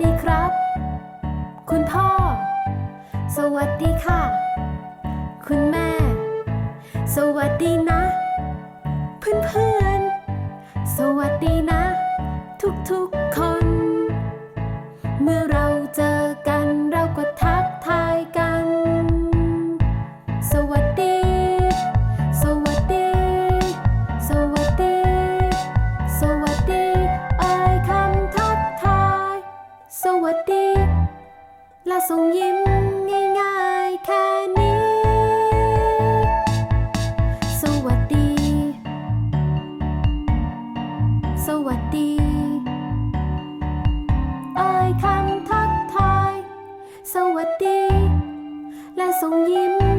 ดีครับ คุณพ่อ สวัสดีค่ะ คุณแม่ สวัสดีนะ เพื่อนเพื่อนสวัสดีนะ ทุกๆคน เมื่อเรา วัสดี และส่งยิ้มง่ายๆแค่นี้ สวัสดี สวัสดี เอ่ยคำทักทาย สวัสดี และส่งยิ้ม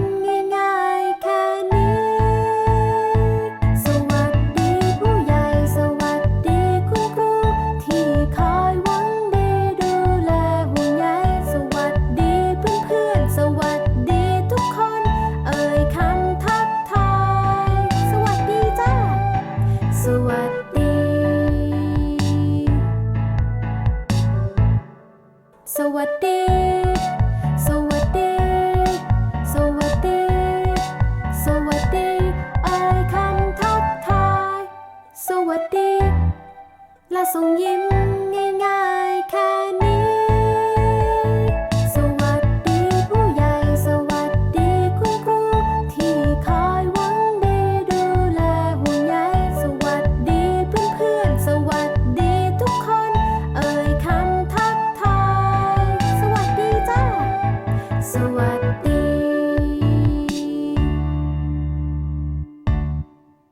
วัสดี สวัสดี สวัสดี สวัสดี สวัสดี เอ่ยคำทักทาย สวัสดี และส่งยิ้ม